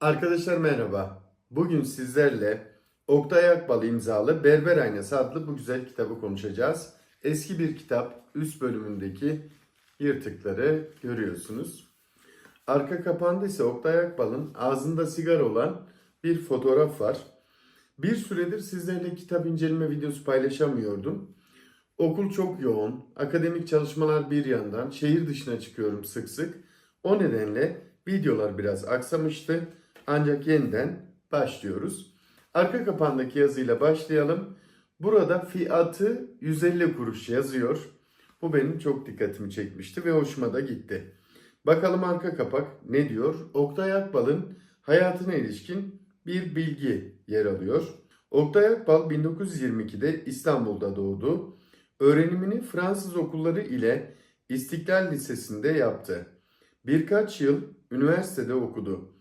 Arkadaşlar merhaba. Bugün sizlerle Oktay Akbal imzalı Berber Aynası adlı bu güzel kitabı konuşacağız. Eski bir kitap, üst bölümündeki yırtıkları görüyorsunuz. Arka kapağında ise Oktay Akbal'ın ağzında sigara olan bir fotoğraf var. Bir süredir sizlerle kitap inceleme videosu paylaşamıyordum. Okul çok yoğun, akademik çalışmalar bir yandan, şehir dışına çıkıyorum sık sık. O nedenle videolar biraz aksamıştı. Ancak yeniden başlıyoruz. Arka kapağındaki yazıyla başlayalım. Burada fiyatı 150 kuruş yazıyor. Bu benim çok dikkatimi çekmişti ve hoşuma da gitti. Bakalım arka kapak ne diyor? Oktay Akbal'ın hayatına ilişkin bir bilgi yer alıyor. Oktay Akbal 1922'de İstanbul'da doğdu. Öğrenimini Fransız okulları ile İstiklal Lisesi'nde yaptı. Birkaç yıl üniversitede okudu.